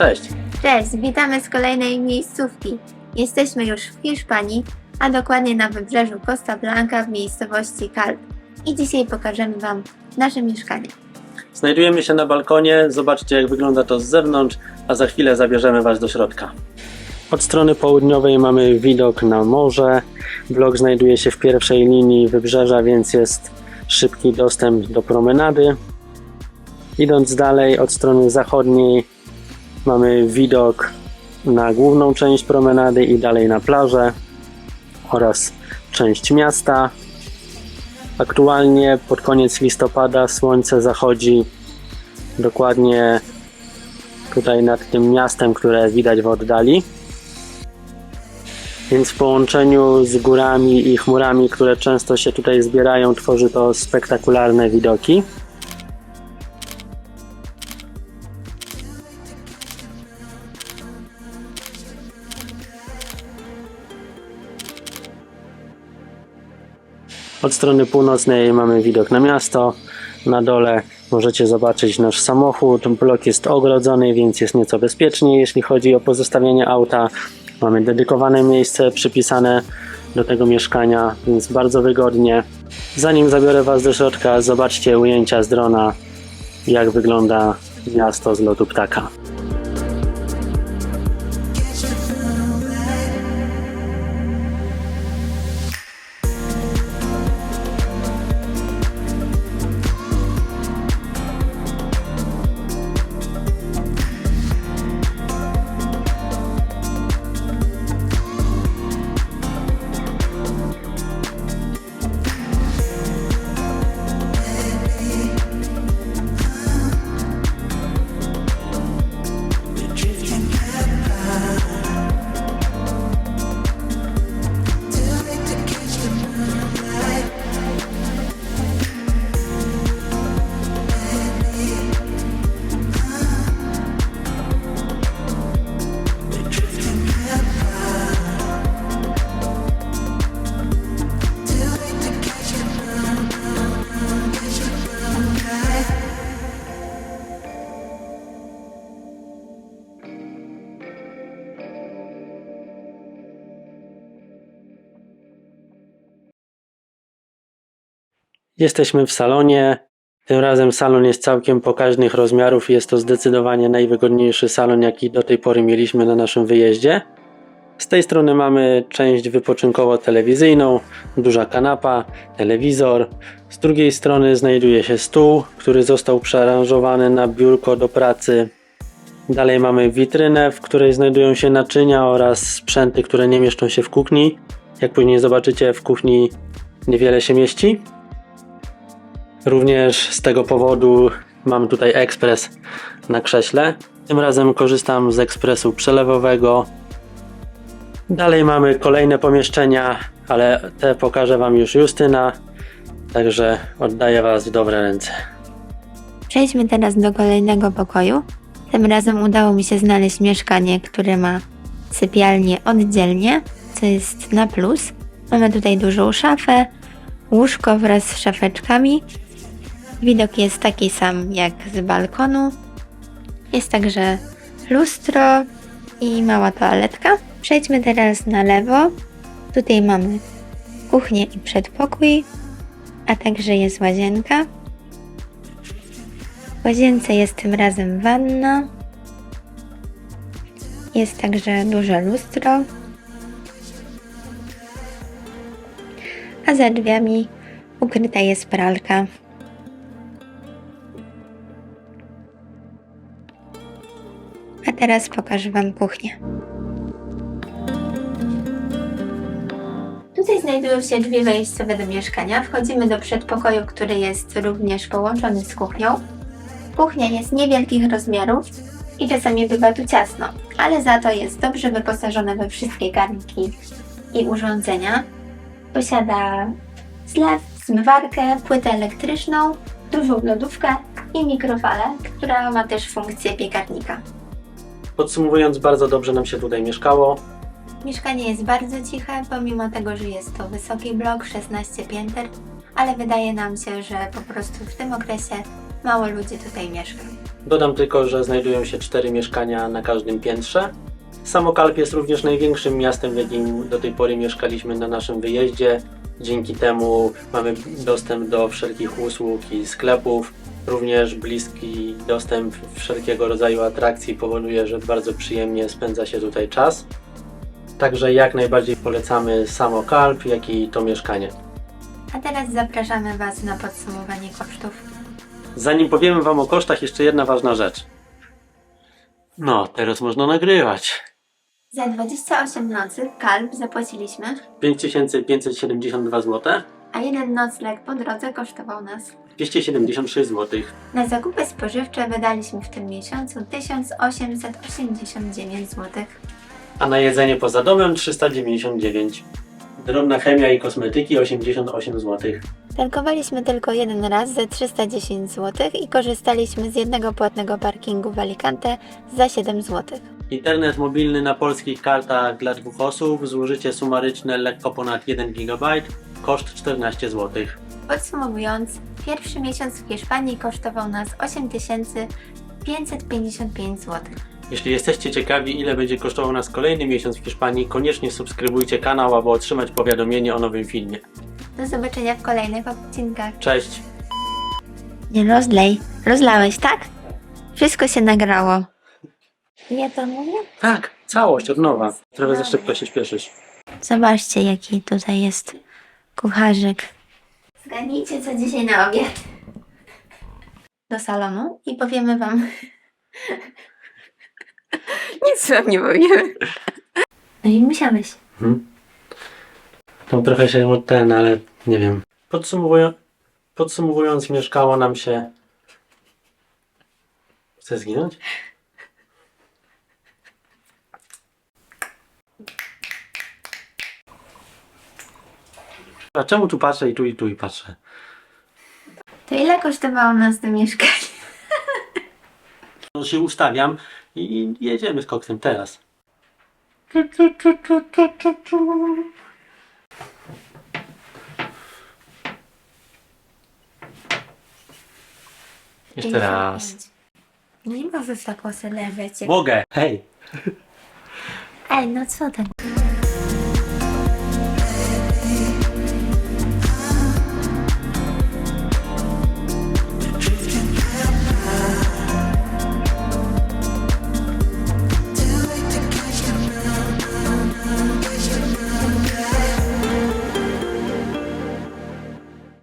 Cześć! Cześć, witamy z kolejnej miejscówki. Jesteśmy już w Hiszpanii, a dokładnie na wybrzeżu Costa Blanca w miejscowości Calp. I dzisiaj pokażemy Wam nasze mieszkanie. Znajdujemy się na balkonie, zobaczcie jak wygląda to z zewnątrz, a za chwilę zabierzemy Was do środka. Od strony południowej mamy widok na morze. Blok znajduje się w pierwszej linii wybrzeża, więc jest szybki dostęp do promenady. Idąc dalej od strony zachodniej mamy widok na główną część promenady i dalej na plażę oraz część miasta. Aktualnie pod koniec listopada słońce zachodzi dokładnie tutaj nad tym miastem, które widać w oddali. Więc w połączeniu z górami i chmurami, które często się tutaj zbierają, tworzy to spektakularne widoki. Od strony północnej mamy widok na miasto. Na dole możecie zobaczyć nasz samochód. Blok jest ogrodzony, więc jest nieco bezpieczniej, jeśli chodzi o pozostawienie auta. Mamy dedykowane miejsce przypisane do tego mieszkania, więc bardzo wygodnie. Zanim zabiorę Was do środka, zobaczcie ujęcia z drona, jak wygląda miasto z lotu ptaka. Jesteśmy w salonie. Tym razem salon jest całkiem pokaźnych rozmiarów. Jest to zdecydowanie najwygodniejszy salon, jaki do tej pory mieliśmy na naszym wyjeździe. Z tej strony mamy część wypoczynkowo-telewizyjną, duża kanapa, telewizor. Z drugiej strony znajduje się stół, który został przearanżowany na biurko do pracy. Dalej mamy witrynę, w której znajdują się naczynia oraz sprzęty, które nie mieszczą się w kuchni. Jak później zobaczycie, w kuchni niewiele się mieści. Również z tego powodu mam tutaj ekspres na krześle. Tym razem korzystam z ekspresu przelewowego. Dalej mamy kolejne pomieszczenia, ale te pokaże Wam już Justyna. Także oddaję Was w dobre ręce. Przejdźmy teraz do kolejnego pokoju. Tym razem udało mi się znaleźć mieszkanie, które ma sypialnię oddzielnie, co jest na plus. Mamy tutaj dużą szafę, łóżko wraz z szafeczkami. Widok jest taki sam jak z balkonu. Jest także lustro i mała toaletka. Przejdźmy teraz na lewo. Tutaj mamy kuchnię i przedpokój, a także jest łazienka. W łazience jest tym razem wanna. Jest także duże lustro. A za drzwiami ukryta jest pralka. Teraz pokażę Wam kuchnię. Tutaj znajdują się drzwi wejściowe do mieszkania. Wchodzimy do przedpokoju, który jest również połączony z kuchnią. Kuchnia jest niewielkich rozmiarów i czasami bywa tu ciasno, ale za to jest dobrze wyposażona we wszystkie garnki i urządzenia. Posiada zlew, zmywarkę, płytę elektryczną, dużą lodówkę i mikrofalę, która ma też funkcję piekarnika. Podsumowując, bardzo dobrze nam się tutaj mieszkało. Mieszkanie jest bardzo ciche, pomimo tego, że jest to wysoki blok, 16 pięter, ale wydaje nam się, że po prostu w tym okresie mało ludzi tutaj mieszka. Dodam tylko, że znajdują się cztery mieszkania na każdym piętrze. Samokalp jest również największym miastem, w jakim do tej pory mieszkaliśmy na naszym wyjeździe. Dzięki temu mamy dostęp do wszelkich usług i sklepów. Również bliski dostęp wszelkiego rodzaju atrakcji powoduje, że bardzo przyjemnie spędza się tutaj czas. Także jak najbardziej polecamy samo Kalp, jak i to mieszkanie. A teraz zapraszamy Was na podsumowanie kosztów. Zanim powiemy Wam o kosztach, jeszcze jedna ważna rzecz. No, teraz można nagrywać. Za 28 nocy kalb zapłaciliśmy, 5572 zł, a jeden nocleg po drodze kosztował nas. 276 zł. Na zakupy spożywcze wydaliśmy w tym miesiącu 1889 zł. A na jedzenie poza domem 399. Drobna chemia i kosmetyki 88 zł. Tankowaliśmy tylko jeden raz za 310 zł i korzystaliśmy z jednego płatnego parkingu w Alicante za 7 zł. Internet mobilny na polskich kartach dla dwóch osób, zużycie sumaryczne lekko ponad 1 GB, koszt 14 zł. Podsumowując, pierwszy miesiąc w Hiszpanii kosztował nas 8555 zł. Jeśli jesteście ciekawi, ile będzie kosztował nas kolejny miesiąc w Hiszpanii, koniecznie subskrybujcie kanał, aby otrzymać powiadomienie o nowym filmie. Do zobaczenia w kolejnych odcinkach. Cześć! Nie rozlej. Rozlałeś, tak? Wszystko się nagrało. Ja to mówię? Tak, całość od nowa. Trochę za szybko się śpieszysz. Zobaczcie, jaki tutaj jest kucharzyk. Zgadnijcie, co dzisiaj na obiad. Do salonu i powiemy wam. Nic wam nie powiemy. No i musiałeś. Hmm? Tam trochę się ten, ale nie wiem. Podsumowując, podsumowując mieszkało nam się... Chcę zginąć? A czemu tu patrzę i tu i tu i patrzę? To ile kosztowało nas to mieszkanie? No się ustawiam i jedziemy z koksem teraz. Jeszcze raz. Nie możesz tak oseleweć. Mogę. Hej. Ej, no co ten?